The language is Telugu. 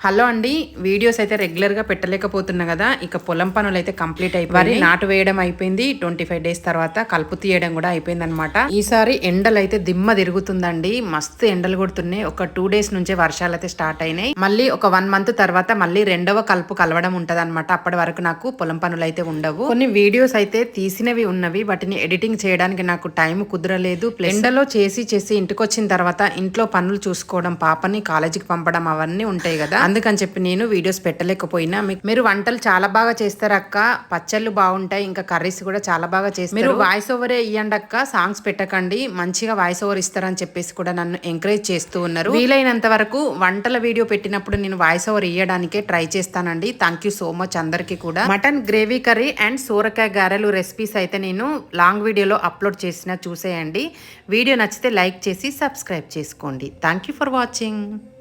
హలో అండి వీడియోస్ అయితే రెగ్యులర్గా పెట్టలేకపోతున్నా కదా ఇక పొలం పనులు అయితే కంప్లీట్ అయిపోయి వరి నాటు వేయడం అయిపోయింది ట్వంటీ ఫైవ్ డేస్ తర్వాత కలుపు తీయడం కూడా అయిపోయింది అనమాట ఈసారి ఎండలు అయితే దిమ్మ తిరుగుతుందండి మస్తు ఎండలు కొడుతున్నాయి. ఒక టూ డేస్ నుంచే వర్షాలు అయితే స్టార్ట్ అయినాయి. మళ్ళీ ఒక వన్ మంత్ తర్వాత మళ్ళీ రెండవ కలుపు కలవడం ఉంటది అప్పటి వరకు నాకు పొలం పనులు అయితే ఉండవు. కొన్ని వీడియోస్ అయితే తీసినవి ఉన్నవి వాటిని ఎడిటింగ్ చేయడానికి నాకు టైం కుదరలేదు. ఎండలో చేసి చేసి ఇంటికి వచ్చిన తర్వాత ఇంట్లో పనులు చూసుకోవడం పాపని కాలేజీకి పంపడం అవన్నీ ఉంటాయి కదా. అందుకని చెప్పి నేను వీడియోస్ పెట్టలేకపోయినా. మీరు వంటలు చాలా బాగా చేస్తారు అక్క. పచ్చళ్ళు బాగుంటాయి ఇంకా కర్రీస్ కూడా చాలా బాగా చేస్తారు. మీరు వాయిస్ ఓవరే ఇవ్వండి అక్క. సాంగ్స్ పెట్టకండి. మంచిగా వాయిస్ ఓవర్ ఇస్తారని చెప్పేసి కూడా నన్ను ఎంకరేజ్ చేస్తూ ఉన్నారు. వీలైనంత వరకు వంటల వీడియో పెట్టినప్పుడు నేను వాయిస్ ఓవర్ ఇవ్వడానికే ట్రై చేస్తానండి. థ్యాంక్ యూ సో మచ్ అందరికీ కూడా. మటన్ గ్రేవీ కర్రీ అండ్ సూరకాయ గారెలు రెసిపీస్ అయితే నేను లాంగ్ వీడియోలో అప్లోడ్ చేసిన చూసేయండి. వీడియో నచ్చితే లైక్ చేసి సబ్స్క్రైబ్ చేసుకోండి. Thank you for watching